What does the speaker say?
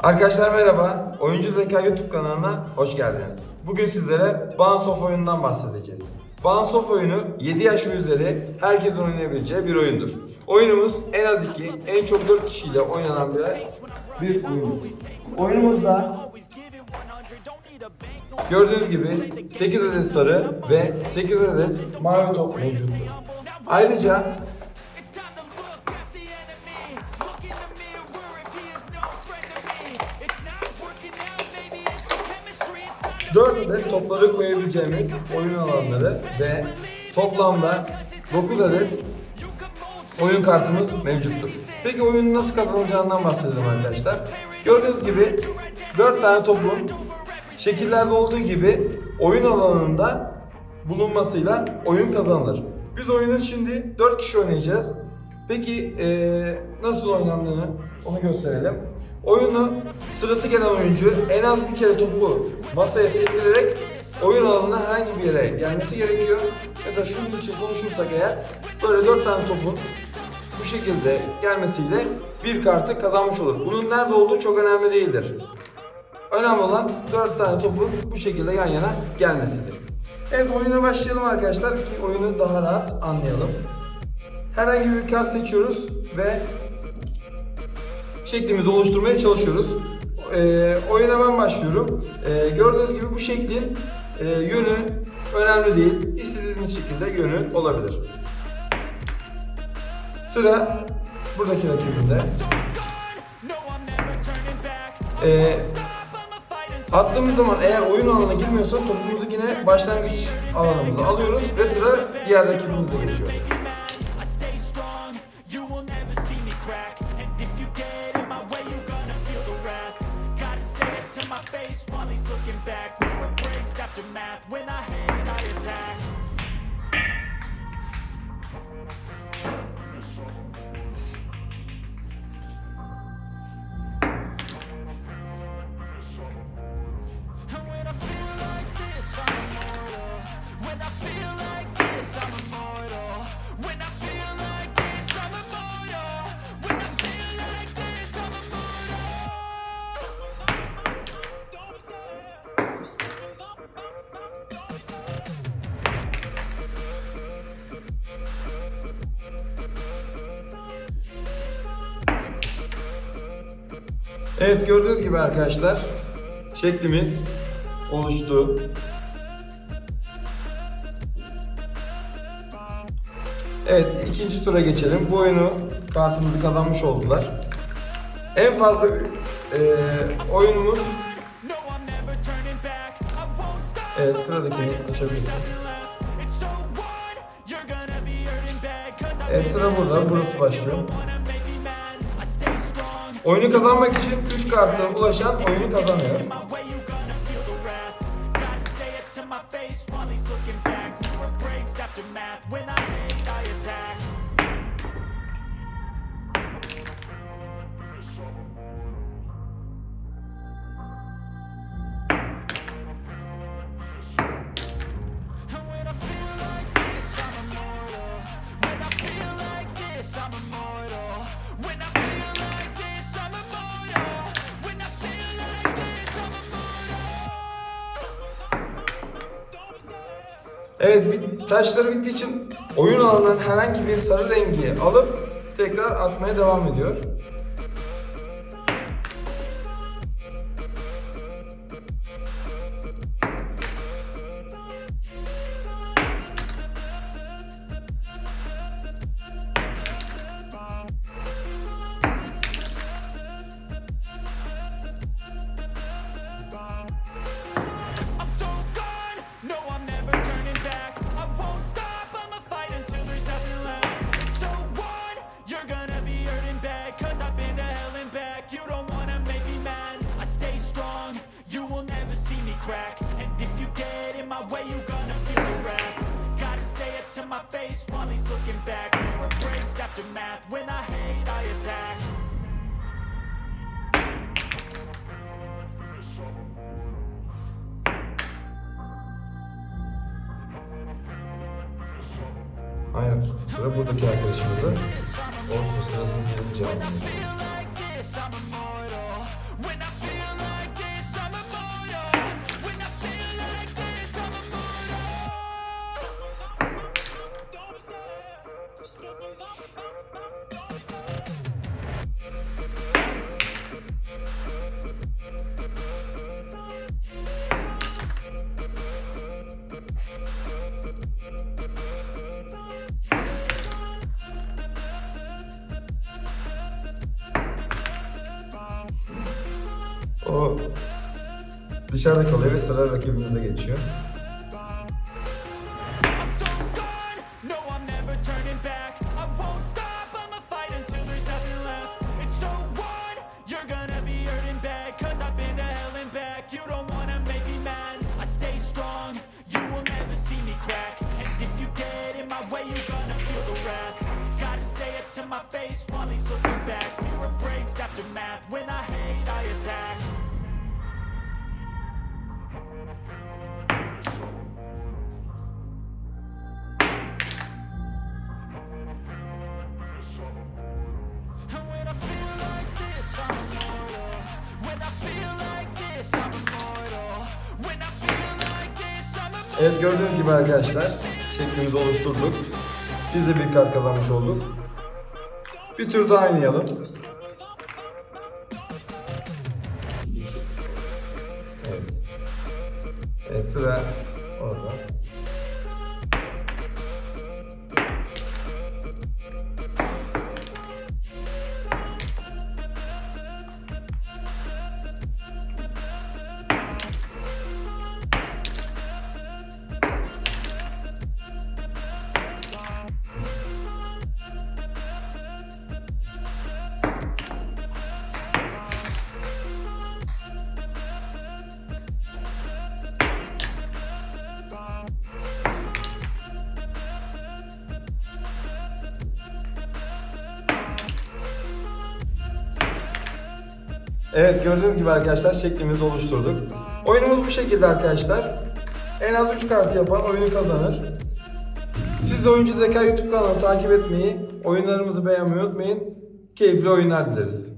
Arkadaşlar merhaba. Oyuncu Zeka YouTube kanalına hoş geldiniz. Bugün sizlere Bounce Off oyunundan bahsedeceğiz. Bounce Off oyunu 7 yaş ve üzeri herkesin oynayabileceği bir oyundur. Oyunumuz en az 2, en çok 4 kişiyle oynanan bir, bir oyundur. Oyunumuzda gördüğünüz gibi 8 adet sarı ve 8 adet mavi top mevcuttur. Ayrıca adet topları koyabileceğimiz oyun alanları ve toplamda 9 adet oyun kartımız mevcuttur. Peki oyunun nasıl kazanılacağından bahsedelim arkadaşlar. Gördüğünüz gibi 4 tane topun şekillerde olduğu gibi oyun alanında bulunmasıyla oyun kazanılır. Biz oyunu şimdi 4 kişi oynayacağız. Peki eee, nasıl oynandığını onu gösterelim. Oyunu sırası gelen oyuncu en az bir kere topu masaya sektirerek oyun alanına herhangi bir yere gelmesi gerekiyor. Mesela şunun için konuşursak eğer böyle 4 tane topun bu şekilde gelmesiyle bir kartı kazanmış olur. Bunun nerede olduğu çok önemli değildir. Önemli olan 4 tane topun bu şekilde yan yana gelmesidir. Evet oyuna başlayalım arkadaşlar ki oyunu daha rahat anlayalım. Herhangi bir kart seçiyoruz ve şeklimizi oluşturmaya çalışıyoruz. Ee, oyuna ben başlıyorum. Ee, gördüğünüz gibi bu şeklin e, yönü önemli değil. İstediğiniz şekilde yönü olabilir. Sıra buradaki rakibinde. Ee, attığımız zaman eğer oyun alanına girmiyorsa topumuzu yine başlangıç alanımıza alıyoruz ve sıra diğer rakibimize geçiyor. Face while he's looking back. Mirror breaks after math. When I hate, I attack. Evet gördüğünüz gibi arkadaşlar şeklimiz oluştu. Evet ikinci tura geçelim. Bu oyunu kartımızı kazanmış oldular. En fazla e, oyunumuz evet sıradakini açabilirsin. Evet sıra burada. Burası başlıyor. Oyunu kazanmak için 3 karta ulaşan oyunu kazanıyor. Evet bit- taşları bittiği için oyun alanından herhangi bir sarı rengi alıp tekrar atmaya devam ediyor. He's looking back. Mirror breaks after math. When I hate, I attack. Aynen. Sıra buradaki arkadaşımızda. Olsun sırasını gelince almalıyız. O dışarıda kalıyor ve sıra rakibimize geçiyor. Evet gördüğünüz gibi arkadaşlar şeklimizi oluşturduk. Biz de bir kart kazanmış olduk. Bir tur daha oynayalım. Evet. Evet sıra orada. Evet gördüğünüz gibi arkadaşlar şeklimizi oluşturduk. Oyunumuz bu şekilde arkadaşlar. En az 3 kartı yapan oyunu kazanır. Siz de Oyuncu Zeka YouTube kanalını takip etmeyi, oyunlarımızı beğenmeyi unutmayın. Keyifli oyunlar dileriz.